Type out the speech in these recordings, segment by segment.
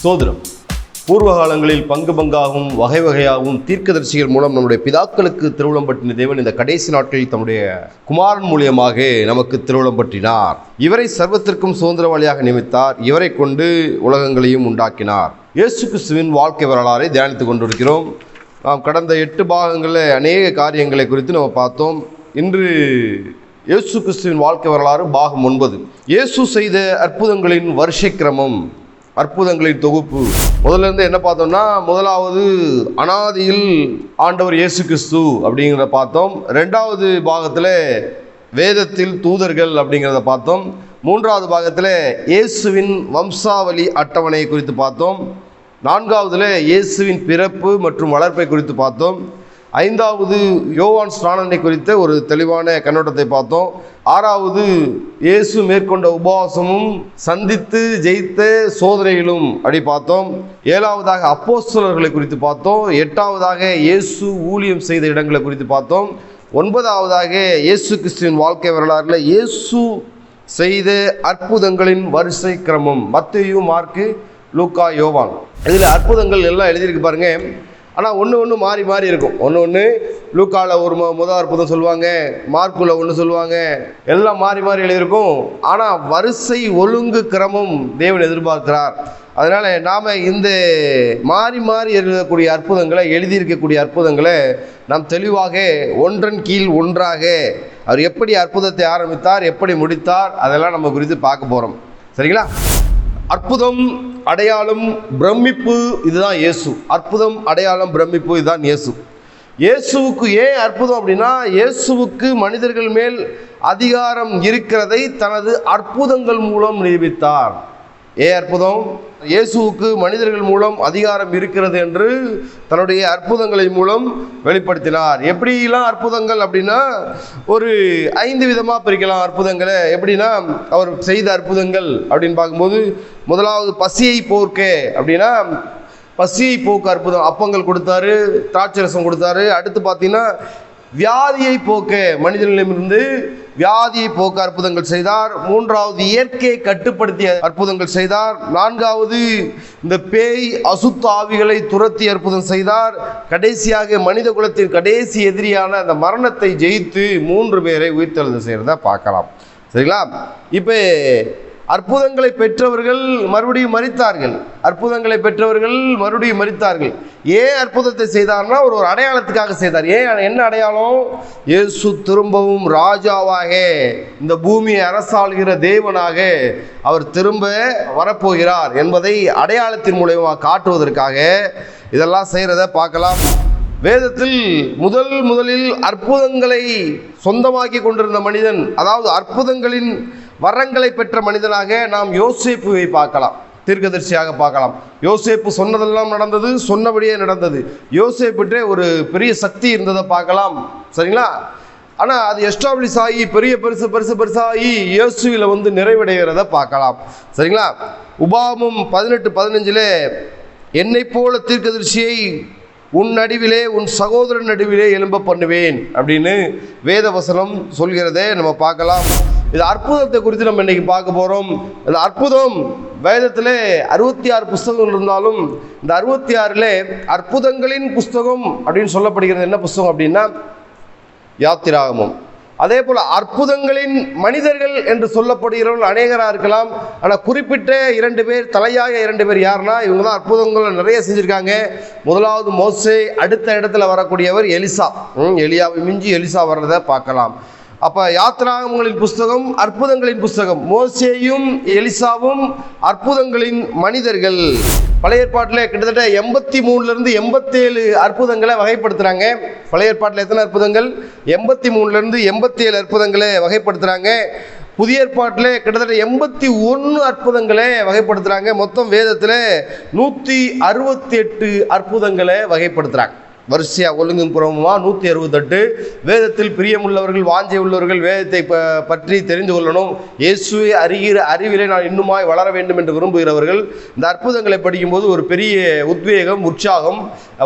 சோதரம் பூர்வ காலங்களில் பங்கு பங்காகவும் வகை வகையாகவும் தீர்க்கதரிசிகள் மூலம் நம்முடைய பிதாக்களுக்கு திருவிழம் பற்றின தேவன் இந்த கடைசி நாட்களில் தம்முடைய குமாரன் மூலியமாக நமக்கு திருவிழம் பற்றினார் இவரை சர்வத்திற்கும் சுதந்திரவாளியாக நியமித்தார். இவரை கொண்டு உலகங்களையும் உண்டாக்கினார். இயேசு கிறிஸ்துவின் வாழ்க்கை வரலாறை தியானித்துக் கொண்டிருக்கிறோம். நாம் கடந்த எட்டு பாகங்களில் அநேக காரியங்களை குறித்து நம்ம பார்த்தோம். இன்று இயேசு கிறிஸ்துவின் வாழ்க்கை வரலாறு பாகம் ஒன்பது. இயேசு செய்த அற்புதங்களின் வருஷக்கிரமம் அற்புதங்களின் தொகுப்பு. முதல்ல இருந்து என்ன பார்த்தோம்னா முதலாவது அனாதியில் ஆண்டவர் இயேசு கிறிஸ்து அப்படிங்கிறத பார்த்தோம். ரெண்டாவது பாகத்தில் வேதத்தில் தூதர்கள் அப்படிங்கிறத பார்த்தோம். மூன்றாவது பாகத்தில் இயேசுவின் வம்சாவளி அட்டவணையை குறித்து பார்த்தோம். நான்காவதுல இயேசுவின் பிறப்பு மற்றும் வளர்ப்பை குறித்து பார்த்தோம். ஐந்தாவது யோவான் ஸ்நானனை குறித்த ஒரு தெளிவான கண்ணோட்டத்தை பார்த்தோம். ஆறாவது இயேசு மேற்கொண்ட உபவாசமும் சந்தித்து ஜெயித்த சோதனைகளும் அப்படி பார்த்தோம். ஏழாவதாக அப்போஸ்தலர்களை குறித்து பார்த்தோம். எட்டாவதாக இயேசு ஊழியம் செய்த இடங்களை குறித்து பார்த்தோம். ஒன்பதாவதாக இயேசு கிறிஸ்துவின் வாழ்க்கை வரலாறுல இயேசு செய்த அற்புதங்களின் வரிசை கிரமம். மத்தையும் மார்க்கு லூக்கா யோவான். இதில் அற்புதங்கள் எல்லாம் எழுதியிருக்கு பாருங்கள் ஆனால் ஒன்று ஒன்று மாறி மாறி இருக்கும். ஒன்று ஒன்று லூக்காவில் ஒரு முதல் அற்புதம் சொல்லுவாங்க மார்க்குல ஒன்று சொல்லுவாங்க எல்லாம் மாறி மாறி எழுதியிருக்கும். ஆனால் வரிசை ஒழுங்கு கிரமம் தேவன் எதிர்பார்க்கிறார். அதனால் நாம் இந்த மாறி மாறி எழுதக்கூடிய அற்புதங்களை எழுதியிருக்கக்கூடிய அற்புதங்களை நாம் தெளிவாக ஒன்றன் கீழ் ஒன்றாக அவர் எப்படி அற்புதத்தை ஆரம்பித்தார் எப்படி முடித்தார் அதெல்லாம் நம்ம குறித்து பார்க்க போகிறோம் சரிங்களா? அற்புதம் அடையாளம் பிரமிப்பு இதுதான் இயேசு. அற்புதம் அடையாளம் பிரமிப்பு இதுதான் இயேசு. இயேசுவுக்கு ஏன் அற்புதம் அப்படின்னா இயேசுவுக்கு மனிதர்கள் மேல் அதிகாரம் இருக்கிறதை தனது அற்புதங்கள் மூலம் நிரூபித்தார். ஏ அற்புதம். இயேசுவுக்கு மனிதர்கள் மூலம் அதிகாரம் இருக்கிறது என்று தன்னுடைய அற்புதங்களை மூலம் வெளிப்படுத்தினார். எப்படிலாம் அற்புதங்கள் அப்படின்னா ஒரு ஐந்து விதமாக பிரிக்கலாம் அற்புதங்களை. எப்படின்னா அவர் செய்த அற்புதங்கள் அப்படின்னு பார்க்கும்போது முதலாவது பசியை போர்க்க அப்படின்னா பசியை போக்கு அற்புதம். அப்பங்கள் கொடுத்தாரு திராட்சரசம் கொடுத்தாரு. அடுத்து பார்த்தீங்கன்னா வியாதியை போக்க மனிதனிடமிருந்து வியாதியை போக்க அற்புதங்கள் செய்தார். மூன்றாவது இயற்கையை கட்டுப்படுத்திய அற்புதங்கள் செய்தார். நான்காவது இந்த பேய் அசுத்த ஆவிகளை துரத்தி அற்புதம் செய்தார். கடைசியாக மனித குலத்தின் கடைசி எதிரியான அந்த மரணத்தை ஜெயித்து மூன்று பேரை உயிர்த்தெழுந்து செய்கிறத பார்க்கலாம். சரிங்களா? இப்போ அற்புதங்களை பெற்றவர்கள் மறுபடியும் மறித்தார்கள் அற்புதங்களை பெற்றவர்கள் மறுபடியும் மறித்தார்கள் ஏன் அற்புதத்தை செய்தார்னா ஒரு ஒரு அடையாளத்துக்காக செய்தார். ஏன் என்ன அடையாளம்? இயேசு திரும்பவும் ராஜாவாக இந்த பூமியை அரசாளுகிற தேவனாக அவர் திரும்ப வரப்போகிறார் என்பதை அடையாளத்தின் மூலயமா காட்டுவதற்காக இதெல்லாம் செய்கிறத பார்க்கலாம். வேதத்தில் முதல் முதலில் அற்புதங்களை சொந்தமாக்கி கொண்டிருந்த மனிதன் அதாவது அற்புதங்களின் வரங்களை பெற்ற மனிதனாக நாம் யோசிப்புவை பார்க்கலாம். தீர்க்கதரிசியாக பார்க்கலாம். யோசேப்பு சொன்னதெல்லாம் நடந்தது சொன்னபடியே நடந்தது. யோசேப்புட்டே ஒரு பெரிய சக்தி இருந்ததை பார்க்கலாம். சரிங்களா? ஆனால் அது எஸ்டாப்ளிஷ் ஆகி பெரிய பெருசு பெருசு பெருசாகி இயேசுவில் வந்து நிறைவடைகிறத பார்க்கலாம். சரிங்களா? உபாமும் பதினெட்டு பதினஞ்சில் என்னை போல தீர்க்கதரிசியை உன் நடுவிலே உன் சகோதரன் நடுவிலே எலும்ப பண்ணுவேன் அப்படின்னு வேத வசனம் சொல்கிறதே நம்ம பார்க்கலாம். இது அற்புதத்தை குறித்து நம்ம இன்னைக்கு பார்க்க போகிறோம் இந்த அற்புதம். வேதத்தில் அறுபத்தி ஆறு புஸ்தகங்கள் இருந்தாலும் இந்த அறுபத்தி ஆறில் அற்புதங்களின் புஸ்தகம் அப்படின்னு சொல்லப்படுகிறது. என்ன புஸ்தகம் அப்படின்னா? யாத்திராகமம். அதே போல் அற்புதங்களின் மனிதர்கள் என்று சொல்லப்படுகிறவர்கள் அநேகராக இருக்கலாம். ஆனால் குறிப்பிட்ட இரண்டு பேர் தலையாக இரண்டு பேர் யாருன்னா இவங்க தான் அற்புதங்களை நிறைய செஞ்சுருக்காங்க. முதலாவது மோசே அடுத்த இடத்துல வரக்கூடியவர் எலிசா. ம், எலியாவை மிஞ்சி எலிசா வர்றதை பார்க்கலாம். அப்போ யாத்திராகமங்களின் புஸ்தகம் அற்புதங்களின் புஸ்தகம். மோசேயும் எலிசாவும் அற்புதங்களின் மனிதர்கள். பழைய ஏற்பாட்டில் கிட்டத்தட்ட எண்பத்தி மூணுலேருந்து எண்பத்தேழு அற்புதங்களை வகைப்படுத்துகிறாங்க பழைய ஏற்பாட்டில் எத்தனை அற்புதங்கள்? எண்பத்தி மூணுலேருந்து எண்பத்தேழு அற்புதங்களை வகைப்படுத்துகிறாங்க புதிய ஏற்பாட்டில் கிட்டத்தட்ட எண்பத்தி ஒன்று அற்புதங்களை வகைப்படுத்துகிறாங்க மொத்தம் வேதத்தில் நூற்றி அறுபத்தி எட்டு அற்புதங்களை வகைப்படுத்துகிறாங்க வரிசையாக ஒழுங்கும் புறமுமாக நூற்றி அறுபத்தெட்டு. வேதத்தில் பிரியமுள்ளவர்கள் வாஞ்சை உள்ளவர்கள் வேதத்தை ப பற்றி தெரிந்து கொள்ளணும். இயேசுவை அறிகிற அறிவிலே நான் இன்னுமாய் வளர வேண்டும் என்று விரும்புகிறவர்கள் இந்த அற்புதங்களை படிக்கும்போது ஒரு பெரிய உத்வேகம் உற்சாகம்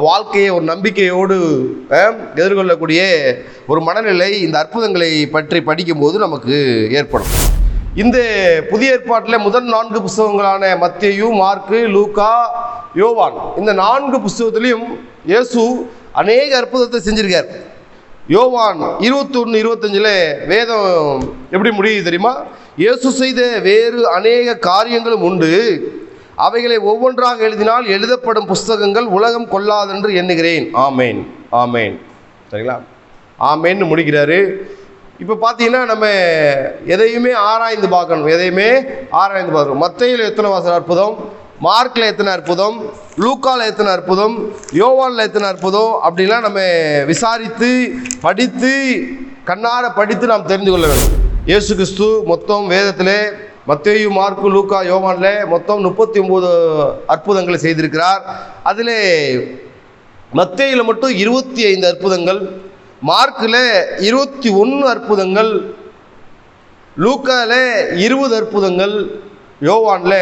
வாழ்க்கையை ஒரு நம்பிக்கையோடு எதிர்கொள்ளக்கூடிய ஒரு மனநிலை இந்த அற்புதங்களை பற்றி படிக்கும்போது நமக்கு ஏற்படும். இந்த புதிய ஏற்பாட்டில் முதல் நான்கு புஸ்தகங்களான மத்தியு மார்க்கு லூக்கா யோவான். இந்த நான்கு புஸ்தகத்திலையும் இயேசு அநேக அற்புதத்தை செஞ்சிருக்கார். யோவான் இருபத்தொன்று இருபத்தஞ்சில் வேதம் எப்படி முடியுது தெரியுமா? இயேசு செய்த வேறு அநேக காரியங்களும் உண்டு. அவைகளை ஒவ்வொன்றாக எழுதினால் எழுதப்படும் புஸ்தகங்கள் உலகம் கொள்ளாதென்று எண்ணுகிறேன். ஆமேன் ஆமேன். சரிங்களா? ஆமேன்னு முடிக்கிறாரு. இப்போ பார்த்தீங்கன்னா நம்ம எதையுமே ஆராய்ந்து பார்க்கணும். எதையுமே ஆராய்ந்து பார்க்கணும். மத்தையில் எத்தனை வாசல் அற்புதம்? மார்க்கில் எத்தனை அற்புதம்? லூக்காவில் எத்தனை அற்புதம்? யோவானில் எத்தனை அற்புதம்? அப்படிலாம் நம்ம விசாரித்து படித்து கண்ணார படித்து நாம் தெரிந்து கொள்ள வேண்டும். இயேசு கிறிஸ்து மொத்தம் வேதத்தில் மத்தேயு மார்க்கு லூக்கா யோவானில் மொத்தம் முப்பத்தி ஒம்பது அற்புதங்களை செய்திருக்கிறார். அதில் மத்தேயில் மட்டும் இருபத்தி ஐந்து அற்புதங்கள் மார்க்கில் இருபத்தி ஒன்று அற்புதங்கள் லூக்கால இருபது அற்புதங்கள் யோவானில்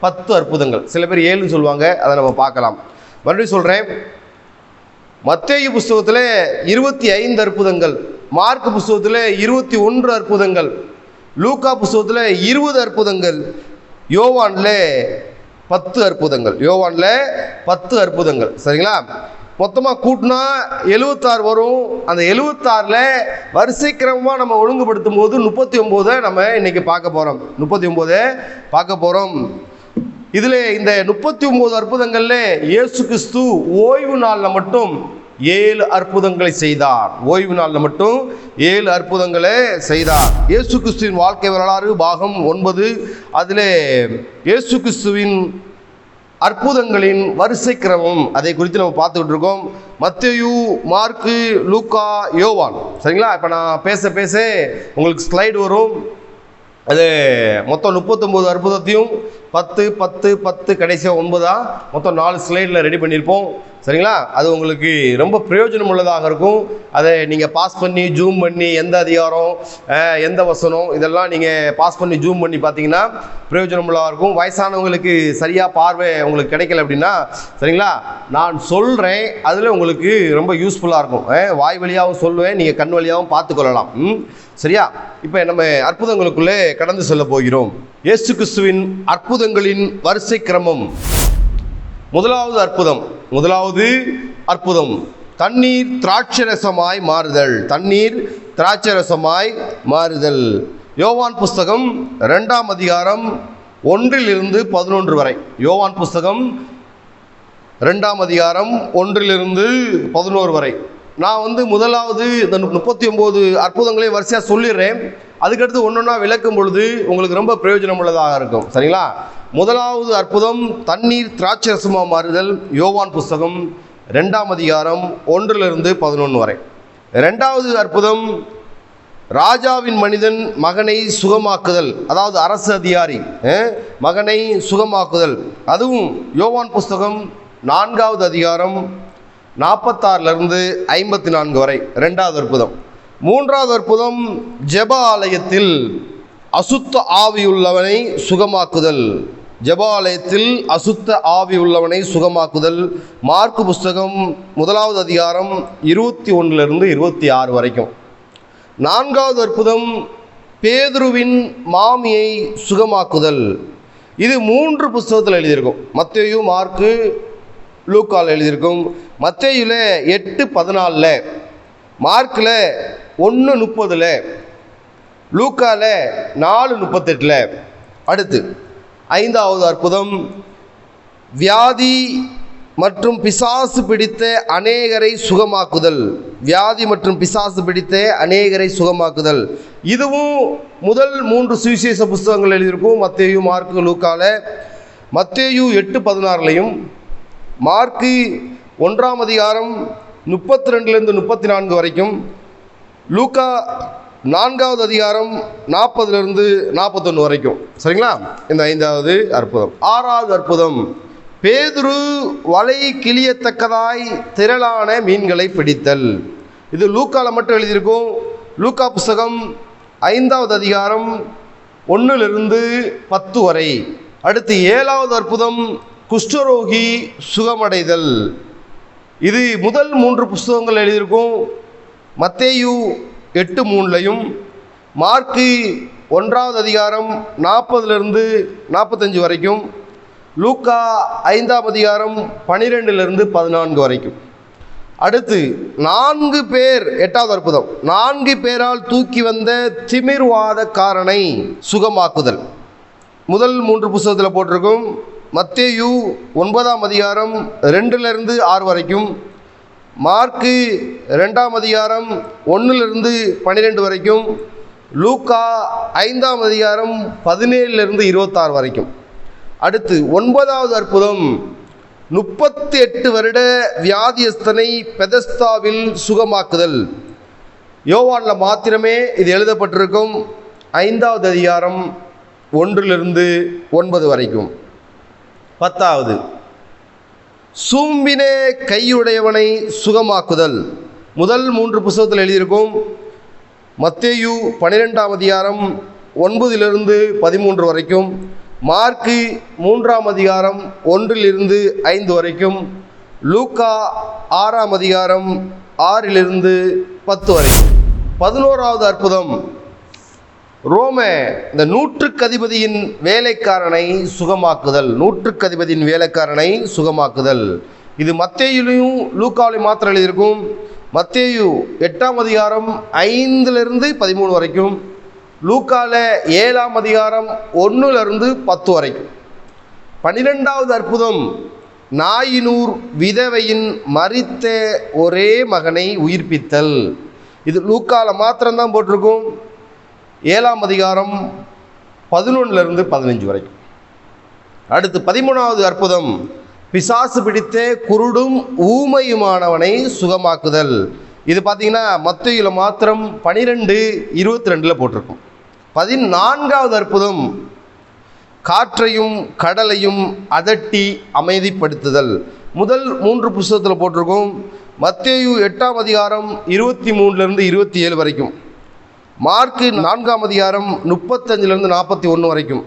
பத்து அற்புதங்கள். சில பேர் ஏழுன்னு சொல்லுவாங்க அதை நம்ம பார்க்கலாம். மறுபடியும் சொல்கிறேன் மத்தேயு புஸ்தகத்தில் இருபத்தி ஐந்து அற்புதங்கள் மார்க் புஸ்தகத்தில் இருபத்தி ஒன்று அற்புதங்கள் லூக்கா புஸ்தகத்தில் இருபது அற்புதங்கள் யோவானில் பத்து அற்புதங்கள். யோவானில் பத்து அற்புதங்கள். சரிங்களா? மொத்தமாக கூட்டினா எழுபத்தாறு வரும். அந்த எழுவத்தாறில் வரிசைக்கிரமமாக நம்ம ஒழுங்குபடுத்தும் போது முப்பத்தி ஒம்போதை நம்ம இன்றைக்கி பார்க்க போகிறோம் முப்பத்தி ஒம்போதை பார்க்க போகிறோம் இதில் இந்த முப்பத்தி ஒம்பது அற்புதங்களில் இயேசு கிறிஸ்து ஓய்வு நாளில் மட்டும் ஏழு அற்புதங்களை செய்தார். ஓய்வு நாளில் மட்டும் ஏழு அற்புதங்களை செய்தார். இயேசு கிறிஸ்துவின் வாழ்க்கை வரலாறு பாகம் ஒன்பது. அதில் இயேசு கிறிஸ்துவின் அற்புதங்களின் வரிசை கிரமம் அதை குறித்து நம்ம பார்த்துக்கிட்டு இருக்கோம் மத்தியு மார்க்கு லூக்கா யோவான். சரிங்களா? இப்போ நான் பேச பேச உங்களுக்கு ஸ்லைடு வரும். அது மொத்தம் முப்பத்தொம்போது அற்புதத்தையும் பத்து பத்து பத்து கடைசியாக ஒன்பதா? மொத்தம் நாலு ஸ்லைடில் ரெடி பண்ணியிருப்போம் சரிங்களா? அது உங்களுக்கு ரொம்ப பிரயோஜனம் உள்ளதாக இருக்கும். அதை நீங்கள் பாஸ் பண்ணி ஜூம் பண்ணி எந்த அதிகாரம் எந்த வசனம் இதெல்லாம் நீங்கள் பாஸ் பண்ணி ஜூம் பண்ணி பார்த்தீங்கன்னா பிரயோஜனம் உள்ளதாக இருக்கும். வயசானவங்களுக்கு சரியாக பார்வை உங்களுக்கு கிடைக்கல அப்படின்னா சரிங்களா? நான் சொல்கிறேன் அதில் உங்களுக்கு ரொம்ப யூஸ்ஃபுல்லாக இருக்கும். வாய் வழியாகவும் சொல்லுவேன். நீங்கள் கண் வழியாகவும் பார்த்துக்கொள்ளலாம் ம்? சரியா? இப்போ நம்ம அற்புதங்களுக்குள்ளே கடந்து செல்ல போகிறோம். ஏசு கிறிஸ்துவின் அற்புத அற்புதங்களின் வரிசை கிரமம் முதலாவது அற்புதம். முதலாவது அற்புதம். தண்ணீர் திராட்சரசமாய் மாறுதல். தண்ணீர் திராட்சரசமாய் மாறுதல். யோவான் புஸ்தகம் ரெண்டாம் அதிகாரம் ஒன்றிலிருந்து பதினொன்று வரை. யோவான் புஸ்தகம் ரெண்டாம் அதிகாரம் ஒன்றிலிருந்து பதினோரு வரை. நான் வந்து முதலாவது இந்த முப்பத்தி ஒம்பது அற்புதங்களை வரிசையாக சொல்லிடுறேன். அதுக்கடுத்து ஒன்று ஒன்றா விளக்கும் பொழுது உங்களுக்கு ரொம்ப பிரயோஜனம் உள்ளதாக இருக்கும். சரிங்களா? முதலாவது அற்புதம் தண்ணீர் திராட்சரசமாக மாறுதல் யோவான் புஸ்தகம் ரெண்டாம் அதிகாரம் ஒன்றிலிருந்து பதினொன்று வரை. ரெண்டாவது அற்புதம் ராஜாவின் மனிதன் மகனை சுகமாக்குதல். அதாவது அரசு அதிகாரி மகனை சுகமாக்குதல். அதுவும் யோவான் புஸ்தகம் நான்காவது அதிகாரம் நாற்பத்தாறுலேருந்து ஐம்பத்தி நான்கு வரை ரெண்டாவது அற்புதம். மூன்றாவது அற்புதம் ஜெப ஆலயத்தில் அசுத்த ஆவியுள்ளவனை சுகமாக்குதல். ஜெப ஆலயத்தில் அசுத்த ஆவி உள்ளவனை சுகமாக்குதல். மார்க்கு புஸ்தகம் முதலாவது அதிகாரம் இருபத்தி ஒன்றிலிருந்து இருபத்தி ஆறு வரைக்கும். நான்காவது அற்புதம் பேதுருவின் மாமியை சுகமாக்குதல். இது மூன்று புஸ்தகத்தில் எழுதியிருக்கும். மத்தேயு மார்க்கு லூக்கால் எழுதியிருக்கும். மத்தேயுல எட்டு பதினாலில் மார்க்கில் ஒன்று முப்பதில் லூக்கால நாலு முப்பத்தெட்டில். அடுத்து ஐந்தாவது அற்புதம். வியாதி மற்றும் பிசாசு பிடித்த அநேகரை சுகமாக்குதல். வியாதி மற்றும் பிசாசு பிடித்த அநேகரை சுகமாக்குதல். இதுவும் முதல் மூன்று சுவிசேஷ புஸ்தகங்கள் எழுதியிருக்கும். மத்தேயு மார்க்கு லூக்கால. மத்தேயு எட்டு பதினாறுலையும் மார்க்கு ஒன்றாம் அதிகாரம் முப்பத்தி ரெண்டுலேருந்து முப்பத்தி நான்கு வரைக்கும் லூக்கா நான்காவது அதிகாரம் நாற்பதுலேருந்து நாற்பத்தொன்று வரைக்கும். சரிங்களா? இந்த ஐந்தாவது அற்புதம். ஆறாவது அற்புதம் பேதுரு வலை கிளியத்தக்கதாய் திரளான மீன்களை பிடித்தல். இது லூக்காவில் மட்டும் எழுதியிருக்கும். லூக்கா புஸ்தகம் ஐந்தாவது அதிகாரம் ஒன்றிலிருந்து பத்து வரை. அடுத்து ஏழாவது அற்புதம் குஷ்டரோகி சுகமடைதல். இது முதல் மூன்று புஸ்தகங்கள் எழுதியிருக்கும். மத்தேயு எட்டு மூணுலையும் மார்க்கு ஒன்றாவது அதிகாரம் நாற்பதுலேருந்து நாற்பத்தஞ்சு வரைக்கும் லூக்கா ஐந்தாம் அதிகாரம் பனிரெண்டுலேருந்து பதினான்கு வரைக்கும். அடுத்து நான்கு பேர் எட்டாவது அற்புதம் நான்கு பேரால் தூக்கி வந்த திமிர்வாதக்காரனை சுகமாக்குதல். முதல் மூன்று புஸ்தகத்தில் போட்டிருக்கும் மத்தேயு ஒன்பதாம் அதிகாரம் ரெண்டுலேருந்து ஆறு வரைக்கும் மார்க்கு ரெண்டாம் அதிகாரம் ஒன்றுலேருந்து பன்னிரெண்டு வரைக்கும் லூக்கா ஐந்தாம் அதிகாரம் பதினேழுலேருந்து இருபத்தாறு வரைக்கும். அடுத்து ஒன்பதாவது அற்புதம் முப்பத்தி எட்டு வருட வியாதியஸ்தனை பெதஸ்தாவில் சுகமாக்குதல். யோவானில் மாத்திரமே இது எழுதப்பட்டிருக்கும் ஐந்தாவது அதிகாரம் ஒன்றிலிருந்து ஒன்பது வரைக்கும். பத்தாவது. சூம்பினே கையுடையவனை சுகமாக்குதல். முதல் மூன்று புஸ்தகத்தில் எழுதியிருக்கும் மத்தேயு பன்னிரெண்டாம் அதிகாரம் ஒன்பதிலிருந்து பதிமூன்று வரைக்கும் மார்க்கு மூன்றாம் அதிகாரம் ஒன்றிலிருந்து ஐந்து வரைக்கும் லூக்கா ஆறாம் அதிகாரம் ஆறிலிருந்து பத்து வரைக்கும். பதினோராவது அற்புதம். ரோம இந்த நூற்றுக்கதிபதியின் வேலைக்காரனை சுகமாக்குதல். நூற்றுக்கதிபதியின் வேலைக்காரனை சுகமாக்குதல். இது மத்தேயுலையும் லூக்காவிலையும் மாத்திரம் எழுதியிருக்கும். மத்தேயு எட்டாம் அதிகாரம் ஐந்துலேருந்து பதிமூணு வரைக்கும் லூக்கால ஏழாம் அதிகாரம் ஒன்றுலேருந்து பத்து வரைக்கும். பன்னிரெண்டாவது அற்புதம் நாயினூர் விதவையின் மறித்த ஒரே மகனை உயிர்ப்பித்தல். இது லூக்காவில் மாத்திரம்தான் போட்டிருக்கும். ஏழாம் அதிகாரம் பதினொன்றிலிருந்து பதினஞ்சு வரைக்கும் அடுத்து பதிமூணாவது அற்புதம். பிசாசு பிடித்த குருடும் ஊமையுமானவனை சுகமாக்குதல். இது பார்த்தீங்கன்னா மத்தியில் மாத்திரம் பனிரெண்டு இருபத்தி ரெண்டில் போட்டிருக்கும். பதினான்காவது அற்புதம். காற்றையும் கடலையும் அதட்டி அமைதிப்படுத்துதல். முதல் மூன்று புஸ்தகத்தில் போட்டிருக்கும். மத்தேயு எட்டாம் அதிகாரம் இருபத்தி மூணுலேருந்து இருபத்தி ஏழு வரைக்கும். மார்க்கு நான்காம் அதிகாரம் முப்பத்தஞ்சிலிருந்து நாற்பத்தி ஒன்று வரைக்கும்.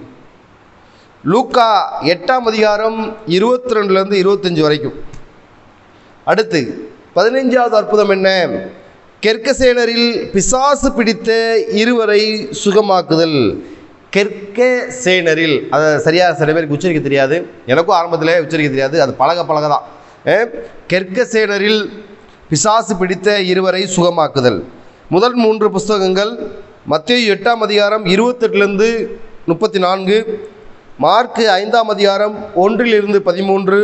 லூக்கா எட்டாம் அதிகாரம் இருபத்தி ரெண்டுலேருந்து இருபத்தஞ்சி வரைக்கும். அடுத்து பதினைஞ்சாவது அற்புதம் என்ன? கெர்க்கசேனரில் பிசாசு பிடித்த இருவரை சுகமாக்குதல். கெர்க சேனரில் அதை சரியாக சில பேருக்கு உச்சரிக்க தெரியாது. எனக்கும் ஆரம்பத்தில் உச்சரிக்க தெரியாது. அது பழக பழக தான் அஹ், சேனரில் பிசாசு பிடித்த இருவரை சுகமாக்குதல். முதல் மூன்று புஸ்தகங்கள் மத்திய எட்டாம் அதிகாரம் இருபத்தெட்டுலேருந்து முப்பத்தி நான்கு மார்க்கு ஐந்தாம் அதிகாரம் ஒன்றிலிருந்து பதிமூன்று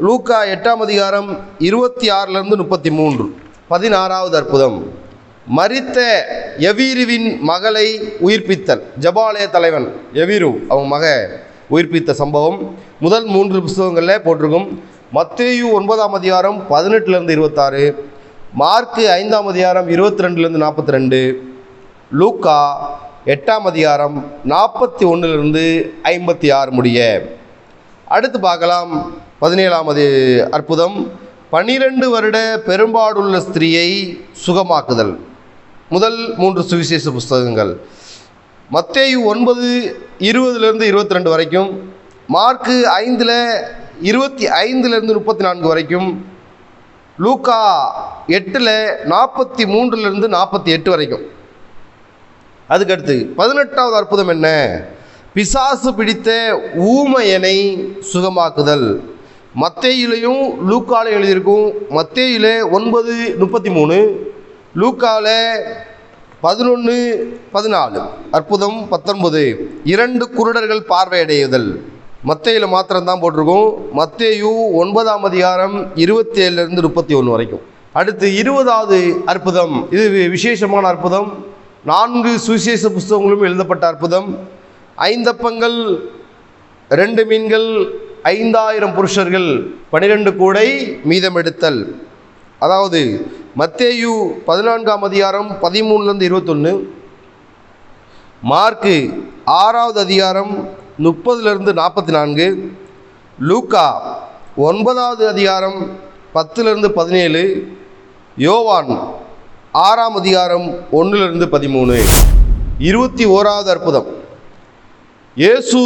லூக்கா எட்டாம் அதிகாரம் இருபத்தி ஆறிலிருந்து முப்பத்தி மூன்று பதினாறாவது அற்புதம். மறித்த எவீருவின் மகளை உயிர்ப்பித்தல். ஜபாலய தலைவன் எவீரு அவங்க மக உயிர்ப்பித்த சம்பவம். முதல் மூன்று புஸ்தகங்களில் போட்டிருக்கும் மத்தேயு ஒன்பதாம் அதிகாரம் பதினெட்டுலேருந்து இருபத்தாறு மார்க்கு ஐந்தாம் அதிகாரம் இருபத்தி ரெண்டுலேருந்து நாற்பத்தி ரெண்டு லூக்கா எட்டாம் அதிகாரம் நாற்பத்தி ஒன்றுலேருந்து ஐம்பத்தி ஆறு முடிய. அடுத்து பார்க்கலாம் பதினேழாவது அற்புதம். பனிரெண்டு வருட பெரும்பாடுள்ள ஸ்திரீயை சுகமாக்குதல். முதல் மூன்று சுவிசேஷ புஸ்தகங்கள். மத்தேயு ஒன்பது இருபதுலேருந்து இருபத்தி ரெண்டு வரைக்கும் மார்க்கு ஐந்தில் இருபத்தி ஐந்துலேருந்து முப்பத்தி நான்கு வரைக்கும் லூக்கா எட்டில் நாற்பத்தி மூன்றுலேருந்து நாற்பத்தி எட்டு வரைக்கும். அதுக்கடுத்து பதினெட்டாவது அற்புதம் என்ன? பிசாசு பிடித்த ஊமையனை சுகமாக்குதல். மத்தேயிலையும் லூக்கால எழுதியிருக்கும். மத்தேயில ஒன்பது முப்பத்தி மூணு லூக்கால பதினொன்று பதினாலு. அற்புதம் பத்தொன்பது. இரண்டு குருடர்கள் பார்வையடையுதல். மத்தையில் மாத்திரம்தான் போட்டிருக்கோம். மத்தேயு ஒன்பதாம் அதிகாரம் இருபத்தி ஏழுலேருந்து முப்பத்தி ஒன்று வரைக்கும். அடுத்து இருபதாவது அற்புதம். இது விசேஷமான அற்புதம். நான்கு சுவிசேஷ புஸ்தகங்களும் எழுதப்பட்ட அற்புதம். ஐந்தப்பங்கள் ரெண்டு மீன்கள் ஐந்தாயிரம் புருஷர்கள் பனிரெண்டு கூடை மீதமெடுத்தல். அதாவது மத்தேயு பதினான்காம் அதிகாரம் பதிமூணுலேருந்து இருபத்தொன்று மார்க்கு ஆறாவது அதிகாரம் முப்பதுலேருந்து நாற்பத்தி நான்கு லூக்கா ஒன்பதாவது அதிகாரம் பத்துலேருந்து பதினேழு. யோவான் ஆறாம் அதிகாரம் ஒன்றுலேருந்து பதிமூணு. இருபத்தி ஓராவது அற்புதம். இயேசு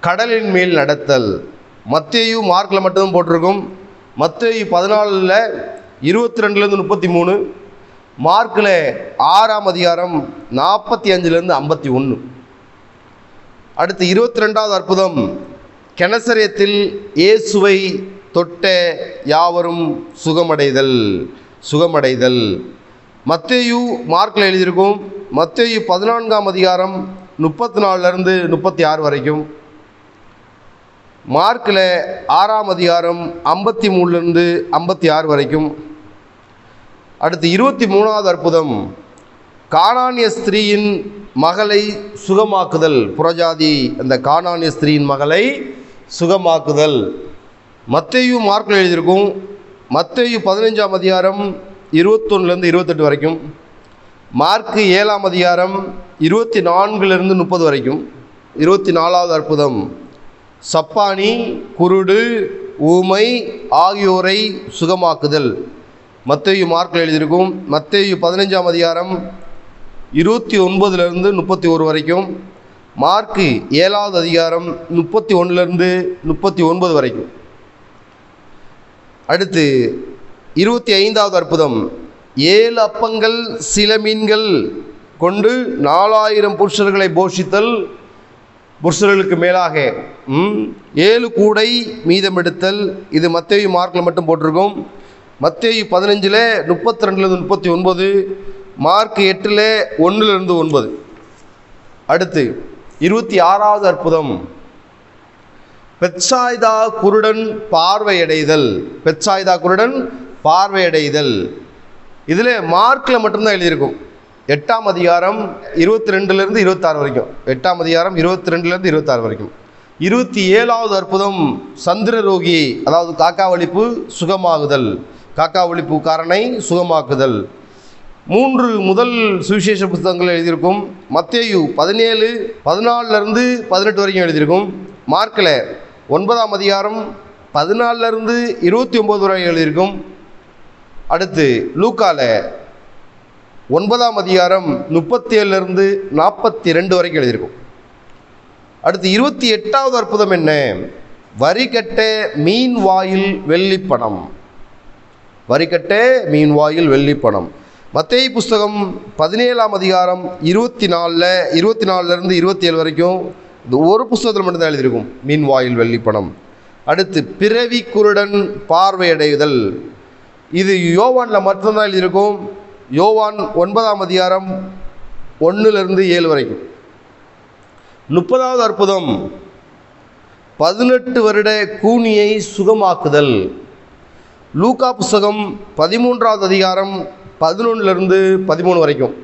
கடலின் மேல் நடத்தல். மத்தேயு மார்க்கில் மட்டும்தான் போட்டிருக்கும். மத்தேயு பதினாலில் இருபத்தி ரெண்டுலேருந்து முப்பத்தி மூணு மார்க்கில் ஆறாம் அதிகாரம் நாற்பத்தி அஞ்சுலேருந்து ஐம்பத்தி ஒன்று அடுத்து இருபத்தி ரெண்டாவது அற்புதம். கெனசரியத்தில் இயேசுவை தொட்ட யாவரும் சுகமடைதல் சுகமடைதல். மத்தேயு மார்க்கில் எழுதியிருக்கும் மத்தேயு பதினான்காம் அதிகாரம் முப்பத்தி நாலுலேருந்து முப்பத்தி ஆறு வரைக்கும். மார்க்கில் ஆறாம் அதிகாரம் ஐம்பத்தி மூணுலேருந்து ஐம்பத்தி ஆறு வரைக்கும். அடுத்து இருபத்தி மூணாவது அற்புதம். காணானிய ஸ்திரீயின் மகளை சுகமாக்குதல். புறஜாதி அந்த காணானிய ஸ்திரீயின் மகளை சுகமாக்குதல். மத்தையும் மார்க்கில் எழுதியிருக்கும் மத்தையும் பதினஞ்சாம் அதிகாரம் இருபத்தொன்னுலேருந்து இருபத்தெட்டு வரைக்கும் மார்க்கு ஏழாம் அதிகாரம் இருபத்தி நான்குலேருந்து முப்பது வரைக்கும் இருபத்தி நாலாவது அற்புதம். சப்பானி குருடு ஊமை ஆகியோரை சுகமாக்குதல். மத்தேயு மார்க்கில் எழுதியிருக்கும் மத்தேயு பதினஞ்சாம் அதிகாரம் இருபத்தி ஒன்பதுலேருந்து முப்பத்தி ஒரு வரைக்கும். மார்க்கு ஏழாவது அதிகாரம் முப்பத்தி ஒன்றுலேருந்து முப்பத்தி ஒன்பது வரைக்கும். அடுத்து இருபத்தி ஐந்தாவது அற்புதம். ஏழு அப்பங்கள் சில மீன்கள் கொண்டு நாலாயிரம் புருஷர்களை போஷித்தல் புருஷர்களுக்கு மேலாக ஏழு கூடை மீதமெடுத்தல். இது மத்தேயு மார்க்கில் மட்டும் போட்டிருக்கோம். மத்தேயு பதினஞ்சில் முப்பத்தி ரெண்டுலேருந்து முப்பத்தி ஒன்பது மார்க் எட்டில் ஒன்றுலேருந்து ஒன்பது. அடுத்து இருபத்தி ஆறாவது அற்புதம். பெட்சாய்தா குருடன் பார்வையடைதல். பெட்சாய்தா குருடன் பார்வையடைதல். இதில் மார்க்கில் மட்டும்தான் எழுதியிருக்கும். எட்டாம் அதிகாரம் இருபத்தி ரெண்டுலேருந்து இருபத்தாறு வரைக்கும். எட்டாம் அதிகாரம் இருபத்தி ரெண்டுலேருந்து இருபத்தாறு வரைக்கும். இருபத்தி ஏழாவது அற்புதம் சந்திர ரோகி அதாவது காக்கா ஒழிப்பு சுகமாகுதல். காக்கா ஒழிப்பு காரனை சுகமாக்குதல். மூன்று முதல் சுவிசேஷ புத்தகங்கள் எழுதியிருக்கும். மத்தேயு பதினேழு பதினாலிருந்து பதினெட்டு வரைக்கும் எழுதியிருக்கும். மார்க்கில் ஒன்பதாம் அதிகாரம் பதினாலிருந்து இருபத்தி ஒம்பது வரை எழுதியிருக்கும். அடுத்து லூக்கால ஒன்பதாம் அதிகாரம் முப்பத்தேழுலேருந்து நாற்பத்தி ரெண்டு வரைக்கும் எழுதியிருக்கும். அடுத்து இருபத்தி எட்டாவது அற்புதம் என்ன? வரி கட்ட மீன் வாயில் வெள்ளிப்பணம். வரி கட்ட மீன் வாயில் வெள்ளிப்பணம். மத்தேயு புஸ்தகம் பதினேழாம் அதிகாரம் இருபத்தி நாலில் இருபத்தி நாலுலேருந்து இருபத்தி ஏழு வரைக்கும் இந்த ஒரு புஸ்தகத்தில் மட்டும்தான் எழுதியிருக்கும். மீன் வாயில் வெள்ளிப்பணம் அடுத்து பிறவி குருடன் பார்வையடைதல் இது யோவானில் மட்டும்தான் எழுதியிருக்கும். யோவான் ஒன்பதாம் அதிகாரம் ஒன்றுலேருந்து ஏழு வரைக்கும். முப்பதாவது அற்புதம். பதினெட்டு வருட கூனியை சுகமாக்குதல். லூகா புஸ்தகம் பதிமூன்றாவது அதிகாரம் பதினொன்றுலேருந்து பதிமூணு வரைக்கும்.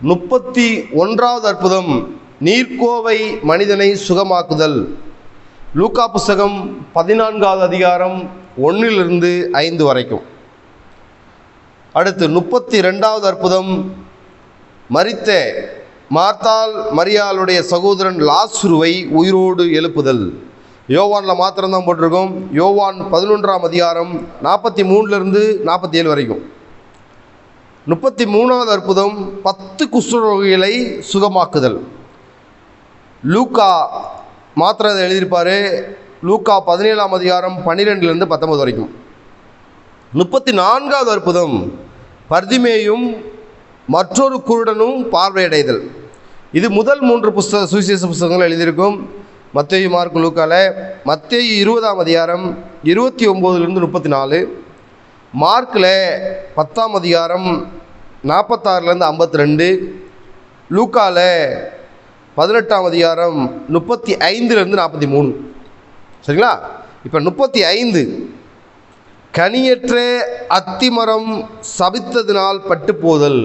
முப்பத்தி ஒன்றாவது அற்புதம் நீர்க்கோவை மனிதனை சுகமாக்குதல். லூக்கா புஸ்தகம் பதினான்காவது அதிகாரம் ஒன்றிலிருந்து ஐந்து வரைக்கும். அடுத்து முப்பத்தி ரெண்டாவது அற்புதம் மறித்த மார்த்தால் மரியாளுடைய சகோதரன் லாசுருவை உயிரோடு எழுப்புதல். யோவானில் மாத்திரம்தான் போட்டிருக்கோம். யோவான் பதினொன்றாம் அதிகாரம் நாற்பத்தி மூணுலேருந்து நாற்பத்தி ஏழு வரைக்கும். முப்பத்தி மூணாவது அற்புதம் பத்து குஷ்டரோகிகளை சுகமாக்குதல். லூக்கா மாத்திரம் அதை எழுதியிருப்பார். லூக்கா பதினேழாம் அதிகாரம் பன்னிரெண்டுலேருந்து பத்தொம்பது வரைக்கும். முப்பத்தி நான்காவது அற்புதம் பர்திமேயும் மற்றொரு குருடனும் பார்வையடைதல். இது முதல் மூன்று புஸ்தக சுவிசேஷ புஸ்தகங்கள் எழுதியிருக்கும். மத்திய மார்க் லூக்கால மத்திய இருபதாம் அதிகாரம் இருபத்தி ஒம்போதுலேருந்து முப்பத்தி நாலு மார்க்கில் பத்தாம் அதிகாரம் நாற்பத்தாறுலேருந்து ஐம்பத்தி ரெண்டு லூக்கால பதினெட்டாம் அதிகாரம் முப்பத்தி ஐந்துலேருந்து நாற்பத்தி மூணு சரிங்களா? இப்போ முப்பத்தி ஐந்து கனியற்ற அத்திமரம் சபித்ததினால் பட்டு போதல்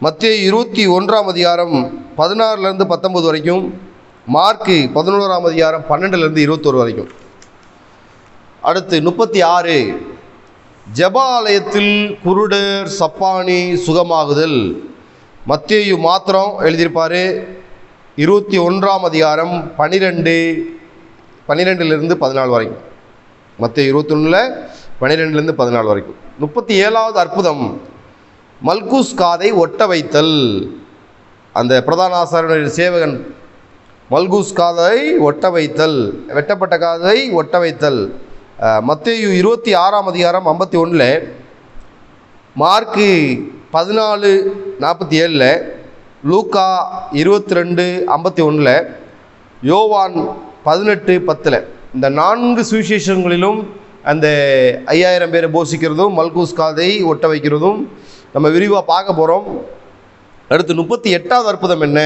மத்திய இருபத்தி ஒன்றாம் அதிகாரம் பதினாறுலேருந்து பத்தொம்பது வரைக்கும். மார்க்கு பதினோராம் அதிகாரம் பன்னெண்டுலேருந்து இருபத்தொரு வரைக்கும். அடுத்து முப்பத்தி ஆறு ஜபாலயத்தில் குருடர் சப்பானி சுகமாகுதல். மத்தியு மாத்திரம் எழுதியிருப்பார். இருபத்தி ஒன்றாம் அதிகாரம் பன்னிரெண்டு பன்னிரெண்டுலேருந்து பதினாலு வரைக்கும். மத்திய இருபத்தொன்னில் பன்னிரெண்டுலேருந்து பதினாலு வரைக்கும். முப்பத்தி ஏழாவது அற்புதம். மல்கூஸ் காதை ஒட்ட வைத்தல். அந்த பிரதான ஆசாரியனுடைய சேவகன் மல்கூஸ் காதை ஒட்ட வைத்தல் வெட்டப்பட்ட காதை ஒட்ட வைத்தல். மத்தேயு இருபத்தி ஆறாம் அதிகாரம் ஐம்பத்தி ஒன்றில் மார்க்கு பதினாலு நாற்பத்தி ஏழில் லூக்கா இருபத்தி ரெண்டு ஐம்பத்தி ஒன்றில் யோவான் பதினெட்டு பத்தில். இந்த நான்கு சுவிசேஷங்களிலும் அந்த ஐயாயிரம் பேரை போஷிக்கிறதும் மல்கூஸ் காதை ஒட்ட வைக்கிறதும் நம்ம விரிவாக பார்க்க போகிறோம் அடுத்து முப்பத்தி எட்டாவது அற்புதம் என்ன?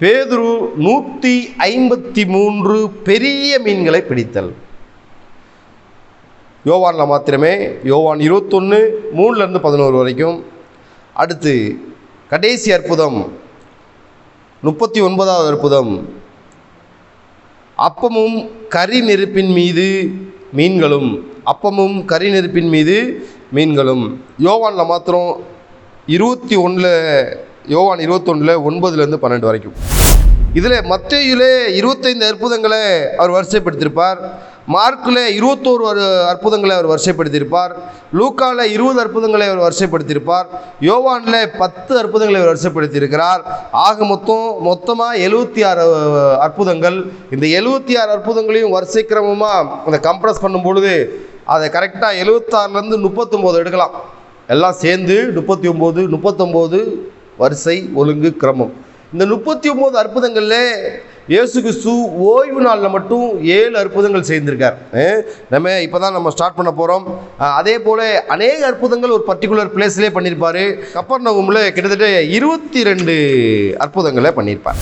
பேதுரு நூற்றி ஐம்பத்தி மூன்று பெரிய மீன்களை பிடித்தல். யோவானில் மாத்திரமே யோவான் இருபத்தொன்று மூணுலேருந்து பதினோரு வரைக்கும். அடுத்து கடைசி அற்புதம் முப்பத்தி ஒன்பதாவது அற்புதம். அப்பமும் கரி நெருப்பின் மீது மீன்களும் அப்பமும் கரி நெருப்பின் மீது மீன்களும். யோவானில் மாத்திரம் இருபத்தி ஒன்றில் யோவான் இருபத்தொன்னில் ஒன்பதுலேருந்து பன்னெண்டு வரைக்கும். இதில் மத்தையிலே இருபத்தைந்து அற்புதங்களை அவர் வரிசைப்படுத்தியிருப்பார். மார்க்கில் இருபத்தோரு அற்புதங்களை அவர் வரிசைப்படுத்தியிருப்பார். லூக்காவில் இருபது அற்புதங்களை அவர் வரிசைப்படுத்தியிருப்பார். யோவானில் பத்து அற்புதங்களை அவர் வரிசைப்படுத்தியிருக்கிறார். ஆக மொத்தம் மொத்தமாக எழுபத்தி ஆறு அற்புதங்கள். இந்த எழுபத்தி ஆறு அற்புதங்களையும் வரிசை கிரமமாக அந்த கம்ப்ரஸ் பண்ணும் பொழுது அதை கரெக்டாக எழுபத்தாறுலேருந்து முப்பத்தொம்போது எடுக்கலாம். எல்லாம் சேர்ந்து முப்பத்தி ஒம்பது முப்பத்தொம்போது வரிசை ஒழுங்கு கிரமம். இந்த முப்பத்தி ஒம்பது அற்புதங்களில் இயேசு கிறிஸ்து ஓய்வு நாளில் மட்டும் ஏழு அற்புதங்கள் செய்திருக்கார். நம்ம இப்போ தான் நம்ம ஸ்டார்ட் பண்ண போகிறோம் அதே போல் அநேக அற்புதங்கள் ஒரு பர்டிகுலர் பிளேஸ்லேயே பண்ணியிருப்பார் கப்பர் கிட்டத்தட்ட இருபத்தி ரெண்டு அற்புதங்களை பண்ணியிருப்பார்